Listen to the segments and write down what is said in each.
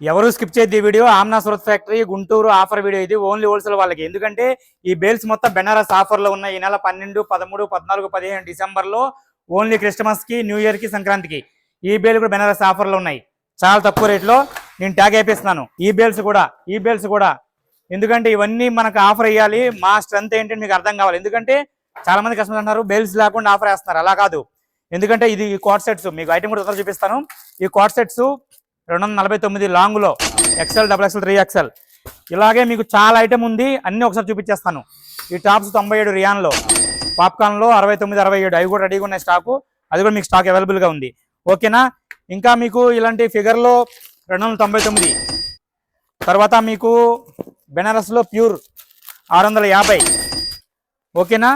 ఎవరు స్కిప్ చేద్ది ఈ video. Amna Surat factory Guntur offer video ఇది. ఓన్లీ హోల్సేల్ వాళ్ళకి. ఎందుకంటే ఈ బేల్స్ మొత్తం బెనారస్ ఆఫర్లో ఉన్నాయి. ఈ నెల పన్నెండు పదమూడు పద్నాలుగు పదిహేను డిసెంబర్లో ఓన్లీ క్రిస్టమస్కి న్యూ ఇయర్కి సంక్రాంతికి. ఈ బేల్ కూడా బెనారస్ ఆఫర్లో ఉన్నాయి. చాలా తక్కువ రేట్లో నేను ట్యాగ్ అయిపిస్తున్నాను. ఈ బేల్స్ కూడా ఈ బేల్స్ కూడా. ఎందుకంటే ఇవన్నీ మనకు ఆఫర్ ఇవ్వాలి మా స్ట్రెంత్ ఏంటంటే మీకు అర్థం కావాలి. ఎందుకంటే చాలా మంది కస్టమర్స్ అంటారు బేల్స్ లేకుండా ఆఫర్ వేస్తున్నారు. అలా కాదు. ఎందుకంటే ఇది ఈ కోట్ సెట్స్. మీకు ఐటమ్ కూడా తొందరగా చూపిస్తాను. ఈ కోట్ సెట్స్ రెండు వందల నలభై తొమ్మిది లాంగ్లో XL double XL three XL ఇలాగే మీకు చాలా ఐటెం ఉంది అన్నీ ఒకసారి చూపించేస్తాను. ఈ టాప్స్ తొంభై ఏడు రియాన్లో పాప్కార్న్లో అరవై తొమ్మిది అరవై ఏడు అవి కూడా రెడీగా ఉన్నాయి స్టాకు అది కూడా మీకు స్టాక్ అవైలబుల్గా ఉంది. ఓకేనా? ఇంకా మీకు ఇలాంటి ఫిగర్లో రెండు వందల తొంభై తొమ్మిది. తర్వాత మీకు బెనారస్లో ప్యూర్ ఆరు వందల యాభై. ఓకేనా?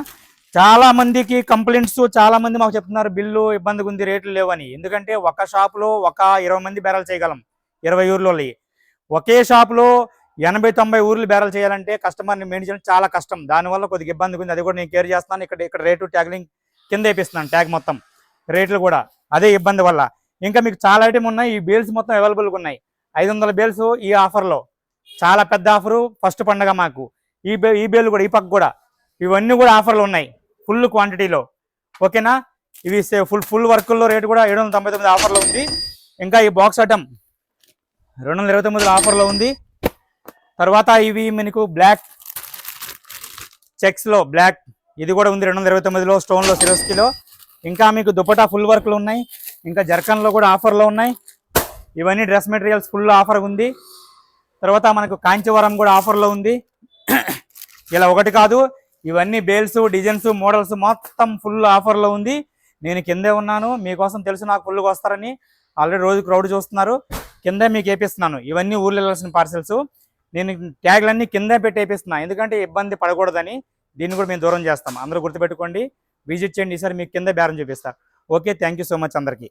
చాలా మందికి కంప్లైంట్స్ చాలా మంది మాకు చెప్తున్నారు బిల్లు ఇబ్బందిగా ఉంది రేట్లు లేవని. ఎందుకంటే ఒక షాప్లో ఒక ఇరవై మంది బేరాలు చేయగలం ఇరవై ఊర్లో ఒకే షాప్లో ఎనభై తొంభై ఊర్లు బేరాలు చేయాలంటే కస్టమర్ని మెయింటైన్ చేయడం చాలా కష్టం. దానివల్ల కొద్దిగా ఇబ్బంది ఉంది. అది కూడా నేను కేర్ చేస్తున్నాను. ఇక్కడ ఇక్కడ రేటు ట్యాగ్లింగ్ కింద వేపిస్తున్నాను ట్యాగ్ మొత్తం. రేట్లు కూడా అదే ఇబ్బంది వల్ల. ఇంకా మీకు చాలా ఐటమ్ ఉన్నాయి. ఈ బేల్స్ మొత్తం అవైలబుల్గా ఉన్నాయి. ఐదు వందల బేల్స్ ఈ ఆఫర్లో చాలా పెద్ద ఆఫరు ఫస్ట్ పండగ మాకు. ఈ బే ఈ బేల్ కూడా ఈ పక్క కూడా. ఇవన్నీ కూడా ఆఫర్లు ఉన్నాయి. ఫుల్ క్వాంటిటీలో. ఓకేనా? ఇవి ఫుల్ ఫుల్ వర్కుల్లో రేటు కూడా ఏడు వందల తొంభై తొమ్మిది ఆఫర్లో ఉంది. ఇంకా ఈ బాక్స్ ఐటమ్ రెండు వందల ఇరవై తొమ్మిదిలో ఆఫర్లో ఉంది. తర్వాత ఇవి మనకు బ్లాక్ చెక్స్లో బ్లాక్ ఇది కూడా ఉంది రెండు వందల ఇరవై తొమ్మిదిలో స్టోన్లో సిరోస్కిలో. ఇంకా మీకు దుపటా ఫుల్ వర్క్లు ఉన్నాయి. ఇంకా జర్కన్లో కూడా ఆఫర్లో ఉన్నాయి. ఇవన్నీ డ్రెస్ మెటీరియల్స్ ఫుల్ ఆఫర్ ఉంది. తర్వాత మనకు కాంచీవరం కూడా ఆఫర్లో ఉంది. ఇలా ఒకటి కాదు. ఇవన్నీ బేల్స్ డిజైన్స్ మోడల్స్ మొత్తం ఫుల్ ఆఫర్లో ఉంది. నేను కిందే ఉన్నాను. మీకోసం తెలుసు నాకు ఫుల్గా వస్తారని. ఆల్రెడీ రోజు క్రౌడ్ చూస్తున్నారు. కిందే మీకు వేపిస్తున్నాను ఇవన్నీ ఊర్లో వెళ్ళాల్సిన పార్సెల్స్. నేను ట్యాగ్లన్నీ కిందే పెట్టి వేపిస్తున్నా ఎందుకంటే ఇబ్బంది పడకూడదని దీన్ని కూడా మేము దూరం చేస్తాం. అందరూ గుర్తుపెట్టుకోండి. విజిట్ చేయండి. ఈసారి మీకు కింద బేరం చూపిస్తారు ఓకే థ్యాంక్ సో మచ్ అందరికీ.